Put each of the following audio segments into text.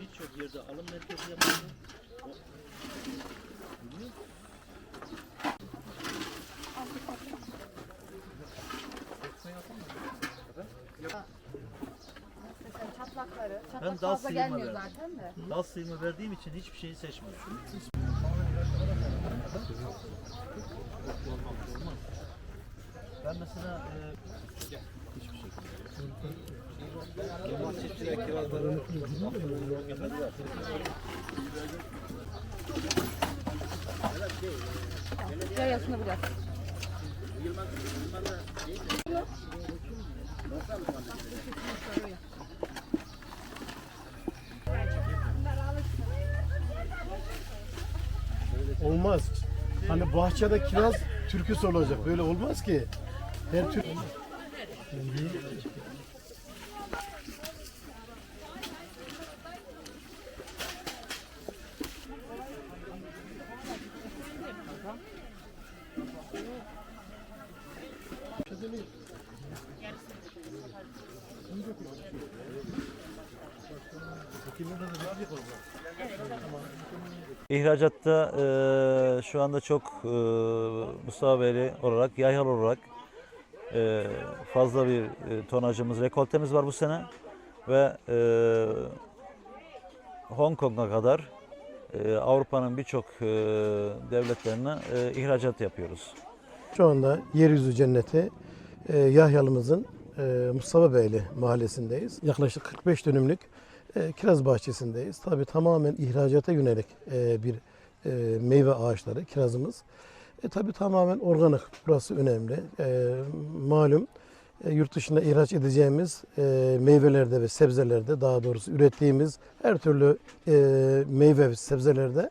birçok yerde alım merkezi. Mesela çatlakları, Ben çatlak dal fazla sıyırma gelmiyor verdim. zaten de. Dal sıyımı verdiğim için hiçbir şeyi seçmedim. Ben mesela e. Yayasını biraz. Olmaz. Hani bahçede kiraz türküsü olacak. Böyle olmaz ki. Her tür İhracatta e, şu anda çok e, Mustafa Beyli olarak, yayhal olarak e, fazla bir e, tonajımız, rekoltemiz var bu sene. Ve e, Hong Kong'a kadar e, Avrupa'nın birçok devletlerine ihracat yapıyoruz. şu anda yeryüzü cenneti Yahyalımızın Mustafa Beyli mahallesindeyiz. Yaklaşık 45 dönümlük kiraz bahçesindeyiz. Tabii tamamen ihracata yönelik bir meyve ağaçları kirazımız. E, tabii tamamen organik. Burası önemli. E, malum e, yurt dışına ihraç edeceğimiz e, meyvelerde ve sebzelerde daha doğrusu ürettiğimiz her türlü e, meyve ve sebzelerde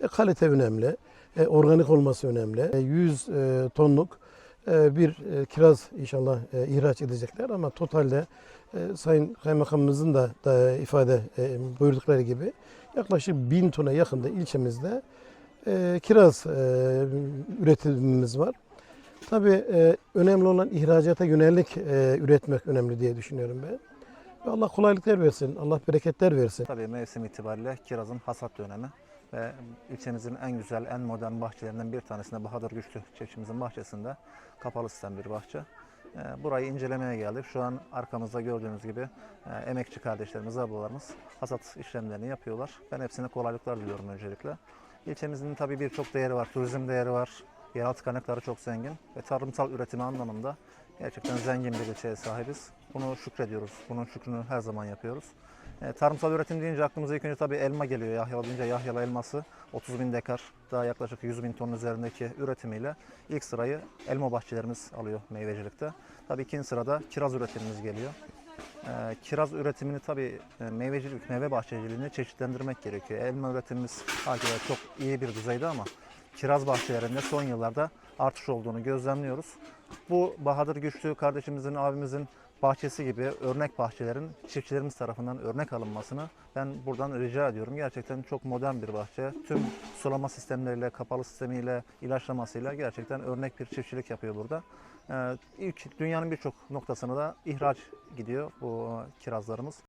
e, kalite önemli. E, organik olması önemli. E, 100 e, tonluk e, bir e, kiraz inşallah e, ihraç edecekler ama totalde e, Sayın Kaymakamımızın da, da ifade e, buyurdukları gibi yaklaşık 1000 tona yakında ilçemizde e, kiraz e, üretimimiz var. Tabii e, önemli olan ihracata yönelik e, üretmek önemli diye düşünüyorum ben. Ve Allah kolaylıklar versin, Allah bereketler versin. Tabii mevsim itibariyle kirazın hasat dönemi ve ilçemizin en güzel, en modern bahçelerinden bir tanesinde Bahadır Güçlü çiftçimizin bahçesinde kapalı sistem bir bahçe. Ee, Burayı incelemeye geldik. Şu an arkamızda gördüğünüz gibi e, emekçi kardeşlerimiz, ablalarımız hasat işlemlerini yapıyorlar. Ben hepsine kolaylıklar diliyorum öncelikle. İlçemizin tabii birçok değeri var. Turizm değeri var. Yeraltı kaynakları çok zengin ve tarımsal üretimi anlamında gerçekten zengin bir ilçeye sahibiz. Bunu şükrediyoruz. Bunun şükrünü her zaman yapıyoruz. E, tarımsal üretim deyince aklımıza ilk önce tabii elma geliyor. Yahyalı deyince Yahyalı elması 30 bin dekar daha yaklaşık 100 bin ton üzerindeki üretimiyle ilk sırayı elma bahçelerimiz alıyor meyvecilikte. Tabii ikinci sırada kiraz üretimimiz geliyor. E, kiraz üretimini tabii e, meyvecilik, meyve bahçeciliğini çeşitlendirmek gerekiyor. Elma üretimimiz hakikaten çok iyi bir düzeyde ama kiraz bahçelerinde son yıllarda artış olduğunu gözlemliyoruz. Bu Bahadır Güçlü kardeşimizin, abimizin bahçesi gibi örnek bahçelerin çiftçilerimiz tarafından örnek alınmasını ben buradan rica ediyorum. Gerçekten çok modern bir bahçe. Tüm sulama sistemleriyle, kapalı sistemiyle, ilaçlamasıyla gerçekten örnek bir çiftçilik yapıyor burada. Ee, ilk dünyanın birçok noktasına da ihraç gidiyor bu kirazlarımız.